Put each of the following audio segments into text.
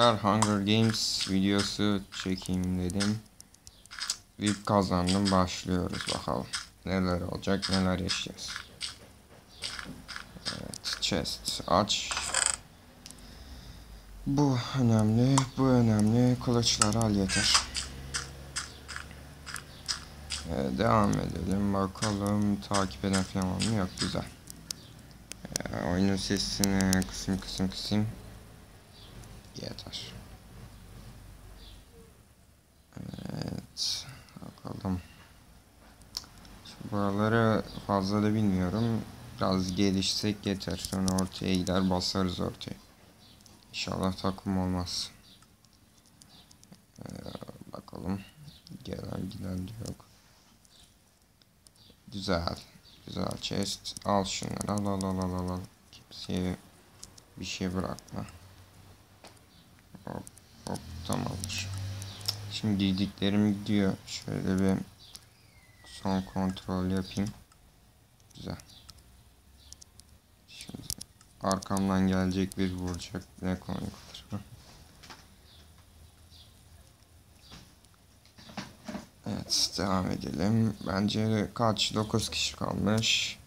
Hunger Games videosu çekeyim dedim. VIP kazandım başlıyoruz bakalım. Neler olacak neler yaşayacağız. Evet chest aç. Bu önemli bu önemli kılıçları al yeter. Ee, devam edelim bakalım takip eden falan var mı yok güzel. Ee, oyunun sesini kısım kısım kısım yeter. Evet bakalım. Şu buraları fazla da bilmiyorum. Biraz gelişsek yeter. Sonra ortaya gider basarız ortaya. İnşallah takım olmaz. Ee, bakalım. Gelen giden yok. Güzel. Güzel chest. Al şunları. Al al al al al. Kimseye bir şey bırakma. Tamamdır. Şimdi giydiklerim gidiyor. Şöyle bir son kontrol yapayım. Güzel. Şimdi arkamdan gelecek bir vuracak. Ne komik olur. Evet devam edelim. Bence kaç 9 kişi kalmış.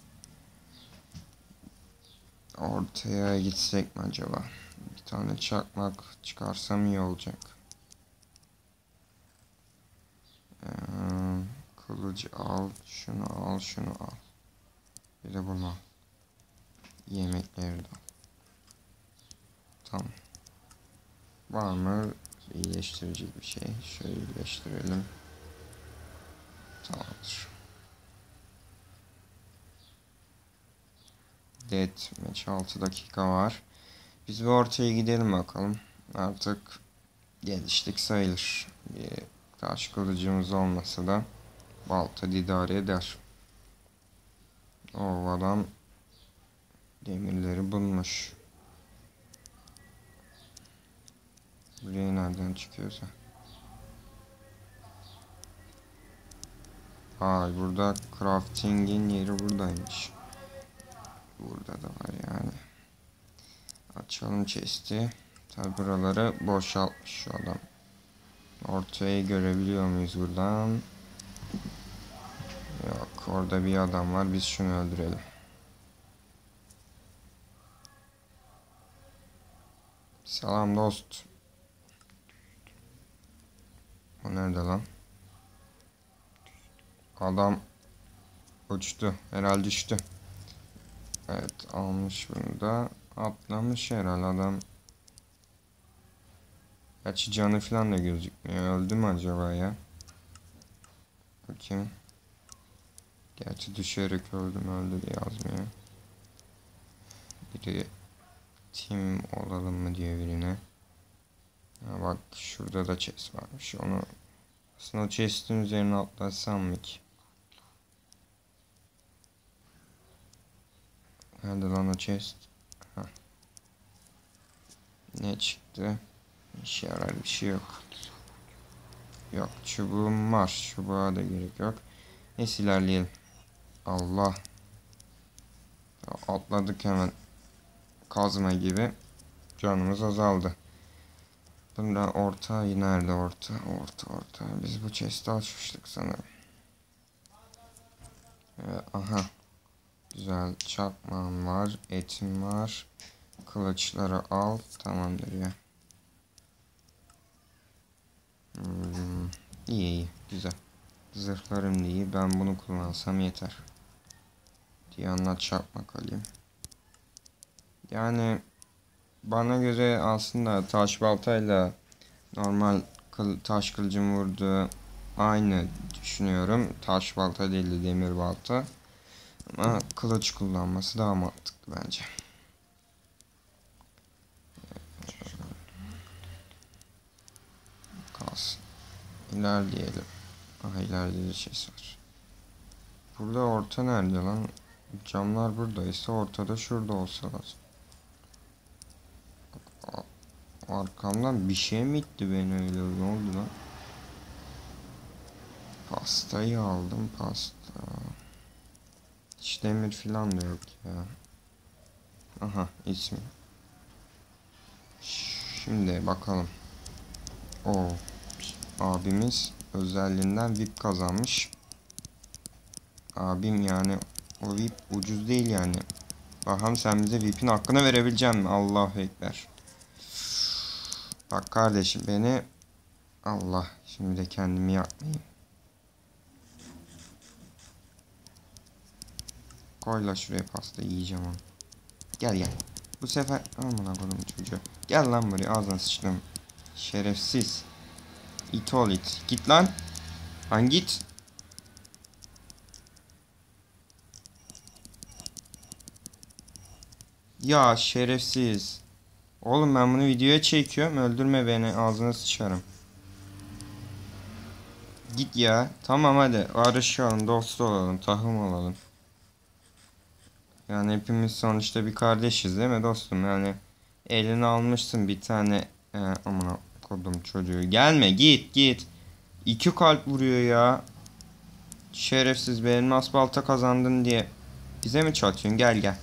Ortaya gitsek mi acaba? Bir tane çakmak çıkarsam iyi olacak. Ee, kılıcı al, şunu al, şunu al. Bir de bunu al. Yemekleri de al. Tamam. Var mı iyileştirici bir şey? Şöyle iyileştirelim. Tamamdır. Dead match 6 dakika var. Biz bir ortaya gidelim bakalım. Artık geliştik sayılır. Bir taş kılıcımız olmasa da balta idare eder. O adam demirleri bulmuş. Buraya nereden çıkıyorsa. Ay burada crafting'in yeri buradaymış. Burada da var yani. Açalım chest'i. Tabi buraları boşaltmış şu adam. Ortayı görebiliyor muyuz buradan? Yok orada bir adam var. Biz şunu öldürelim. Selam dost. O nerede lan? Adam uçtu. Herhalde düştü. Evet almış bunu da. Atlamış herhalde adam. Gerçi canı falan da gözükmüyor. Öldü mü acaba ya? Bakayım. Gerçi düşerek öldüm öldü diye yazmıyor. Biri team olalım mı diye birine. Ha bak şurada da chest varmış. Onu aslında o chest'in üzerine atlasam mı ki? Nerede lan o chest? Ha. Ne çıktı? İşe yarar bir şey yok. Yok çubuğum var. Çubuğa da gerek yok. Neyse ilerleyelim. Allah. Atladık hemen. Kazma gibi. Canımız azaldı. Bunda orta nerede orta? Orta orta. Biz bu chest'i açmıştık sanırım. Evet, aha. Güzel çakmağım var. Etim var. Kılıçları al. Tamamdır ya. Hmm, iyi iyi. Güzel. Zırhlarım iyi. Ben bunu kullansam yeter. Diye anlat çakmak alayım. Yani bana göre aslında taş baltayla normal kıl, taş kılıcım vurdu aynı düşünüyorum. Taş balta değil de demir balta. Ama kılıç kullanması daha mantıklı bence. İlerleyelim. Aha ileride de şey var. Burada orta nerede lan? Camlar buradaysa ortada şurada olsa lazım. Arkamdan bir şey mi itti beni öyle ne oldu lan? Pastayı aldım pasta. Hiç demir filan da yok ya. Aha ismi. Şimdi bakalım. O abimiz özelliğinden VIP kazanmış. Abim yani o VIP ucuz değil yani. Bakalım sen bize VIP'in hakkını verebilecek misin? Allahu Ekber. Bak kardeşim beni Allah şimdi de kendimi yapmayayım. Koy la şuraya pasta yiyeceğim onu. Gel gel. Bu sefer aman koydum çocuğu. Gel lan buraya ağzına sıçtım. Şerefsiz. İt ol it. Git lan. Lan git. Ya şerefsiz. Oğlum ben bunu videoya çekiyorum. Öldürme beni. Ağzına sıçarım. Git ya. Tamam hadi. Arışalım. Dost olalım. Tahım olalım. Yani hepimiz sonuçta bir kardeşiz değil mi dostum? Yani eline almışsın bir tane e, aman kodum çocuğu. Gelme git git. İki kalp vuruyor ya. Şerefsiz benim asfalta kazandın diye. Bize mi çatıyorsun? Gel gel.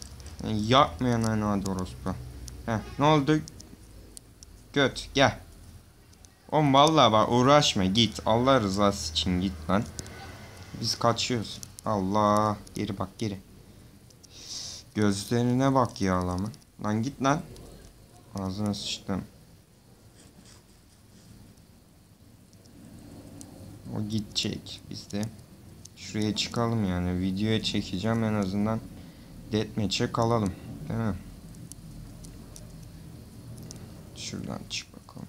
Yani yapmayan hani hadi orospu. Heh, ne oldu? Göt gel. Oğlum vallahi bak uğraşma git. Allah rızası için git lan. Biz kaçıyoruz. Allah. Geri bak geri. Gözlerine bak ya adamın. Lan git lan. Ağzına sıçtım. O gidecek. Biz de şuraya çıkalım yani. Videoya çekeceğim en azından. Deathmatch'e kalalım. Değil mi? Şuradan çık bakalım.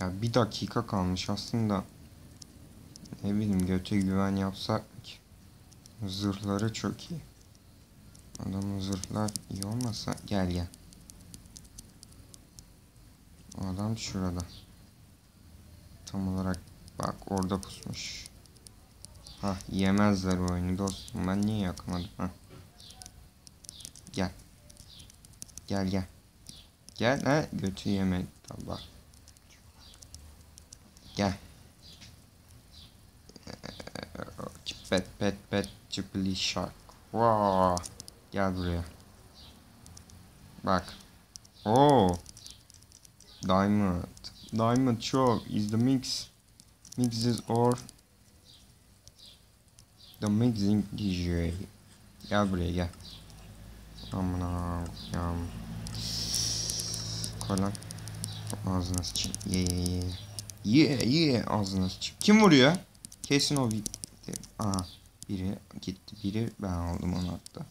Ya bir dakika kalmış aslında. Ne bileyim göte güven yapsak. Zırhları çok iyi. Adamın zırhlar iyi olmasa gel gel. O adam şurada. Tam olarak bak orada pusmuş. Ha yemezler oyunu dostum. Ben niye yakmadım ha? Gel. Gel gel. Gel ha götü yeme bak. Gel. Pet pet pet çıpli shark. Wow. Gel buraya. Bak. Oo. Diamond. Diamond çok. Is the mix. Mixes or the mixing DJ. Gel buraya gel. Amına ya. Koy lan. Ağzına sıçayım. Ye ye ye. Ye ye ağzına sıçayım. Kim vuruyor? Kesin o bir... Aha. Biri gitti. Biri ben aldım onu hatta.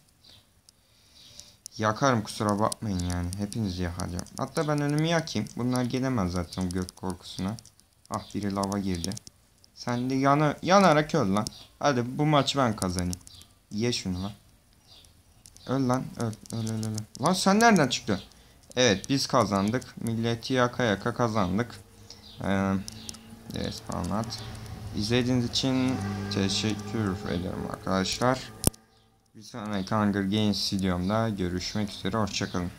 Yakarım kusura bakmayın yani. Hepinizi yakacağım. Hatta ben önümü yakayım. Bunlar gelemez zaten gök korkusuna. Ah biri lava girdi. Sen de yana, yanarak öl lan. Hadi bu maçı ben kazanayım. Ye şunu lan. Öl lan. Öl. Öl öl öl. Lan sen nereden çıktın? Evet biz kazandık. Milleti yaka yaka kazandık. Ee, Respawnat. İzlediğiniz için teşekkür ederim arkadaşlar. Bir sonraki Hunger Games videomda görüşmek üzere. Hoşçakalın.